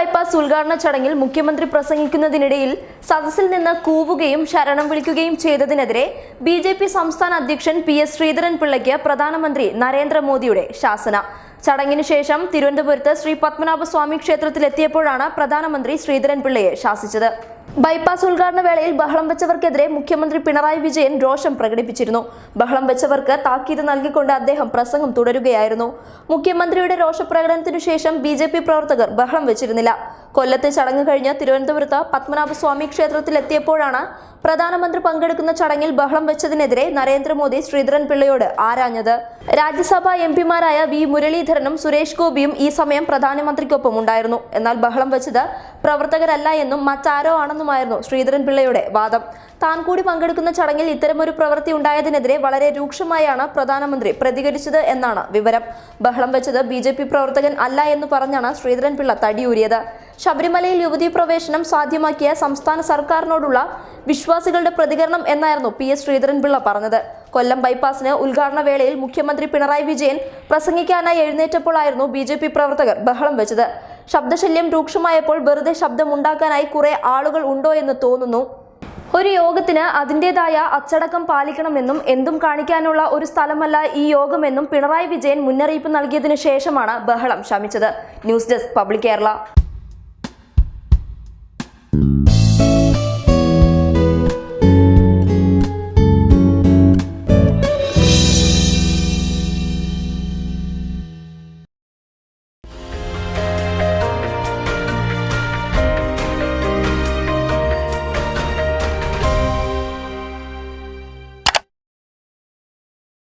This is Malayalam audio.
ബൈപ്പാസ് ഉദ്ഘാടന ചടങ്ങിൽ മുഖ്യമന്ത്രി പ്രസംഗിക്കുന്നതിനിടയിൽ സദസ്സിൽ നിന്ന് കൂവുകയും ശരണം വിളിക്കുകയും ചെയ്തതിനെതിരെ ബി ജെ പി സംസ്ഥാന അധ്യക്ഷൻ പി എസ് ശ്രീധരൻ പിള്ളയ്ക്ക് പ്രധാനമന്ത്രി നരേന്ദ്രമോദിയുടെ ശാസന. ചടങ്ങിന് ശേഷം തിരുവനന്തപുരത്ത് ശ്രീ പത്മനാഭസ്വാമി ക്ഷേത്രത്തിലെത്തിയപ്പോഴാണ് പ്രധാനമന്ത്രി ശ്രീധരൻ പിള്ളയെ ശാസിച്ചത്. ബൈപ്പാസ് ഉദ്ഘാടന വേളയിൽ ബഹളം വെച്ചവർക്കെതിരെ മുഖ്യമന്ത്രി പിണറായി വിജയൻ രോഷം പ്രകടിപ്പിച്ചിരുന്നു. ബഹളം വെച്ചവർക്ക് താക്കീത് നൽകിക്കൊണ്ട് അദ്ദേഹം പ്രസംഗം തുടരുകയായിരുന്നു. മുഖ്യമന്ത്രിയുടെ രോഷപ്രകടനത്തിനു ശേഷം ബി പ്രവർത്തകർ ബഹളം വെച്ചിരുന്നില്ല. കൊല്ലത്തെ ചടങ്ങ് കഴിഞ്ഞ് തിരുവനന്തപുരത്ത് പത്മനാഭസ്വാമി ക്ഷേത്രത്തിലെത്തിയപ്പോഴാണ് പ്രധാനമന്ത്രി പങ്കെടുക്കുന്ന ചടങ്ങിൽ ബഹളം വെച്ചതിനെതിരെ നരേന്ദ്രമോദി ശ്രീധരൻ പിള്ളയോട് ആരാഞ്ഞത്. രാജ്യസഭാ എം പിമാരായ വി മുരളീധരനും സുരേഷ് ഗോപിയും ഈ സമയം പ്രധാനമന്ത്രിക്കൊപ്പം ഉണ്ടായിരുന്നു. എന്നാൽ ബഹളം വെച്ചത് പ്രവർത്തകരല്ല എന്നും മറ്റാരോ ആണെന്നുമായിരുന്നു ശ്രീധരൻ പിള്ളയുടെ വാദം. താൻ കൂടി പങ്കെടുക്കുന്ന ചടങ്ങിൽ ഇത്തരമൊരു പ്രവൃത്തി ഉണ്ടായതിനെതിരെ വളരെ രൂക്ഷമായാണ് പ്രധാനമന്ത്രി പ്രതികരിച്ചത് എന്നാണ് വിവരം. ബഹളം വെച്ചത് ബി പ്രവർത്തകൻ അല്ല എന്ന് പറഞ്ഞാണ് ശ്രീധരൻപിള്ള തടിയൂരിയത്. ശബരിമലയിൽ യുവതീ പ്രവേശനം സാധ്യമാക്കിയ സംസ്ഥാന സർക്കാരിനോടുള്ള വിശ്വാസികളുടെ പ്രതികരണം എന്നായിരുന്നു പി എസ് ശ്രീധരൻപിള്ള പറഞ്ഞത്. കൊല്ലം ബൈപ്പാസിന് ഉദ്ഘാടന വേളയിൽ മുഖ്യമന്ത്രി പിണറായി വിജയൻ പ്രസംഗിക്കാനായി എഴുന്നേറ്റപ്പോഴായിരുന്നു ബി ജെ പി പ്രവർത്തകർ ബഹളം വെച്ചത്. ശബ്ദശല്യം രൂക്ഷമായപ്പോൾ വെറുതെ ശബ്ദമുണ്ടാക്കാനായി കുറെ ആളുകൾ ഉണ്ടോ എന്ന് തോന്നുന്നു. ഒരു യോഗത്തിന് അതിന്റെതായ അച്ചടക്കം പാലിക്കണമെന്നും എന്തും കാണിക്കാനുള്ള ഒരു സ്ഥലമല്ല ഈ യോഗമെന്നും പിണറായി വിജയൻ മുന്നറിയിപ്പ് നൽകിയതിനു ശേഷമാണ് ബഹളം ശമിച്ചത്. News desk public Kerala.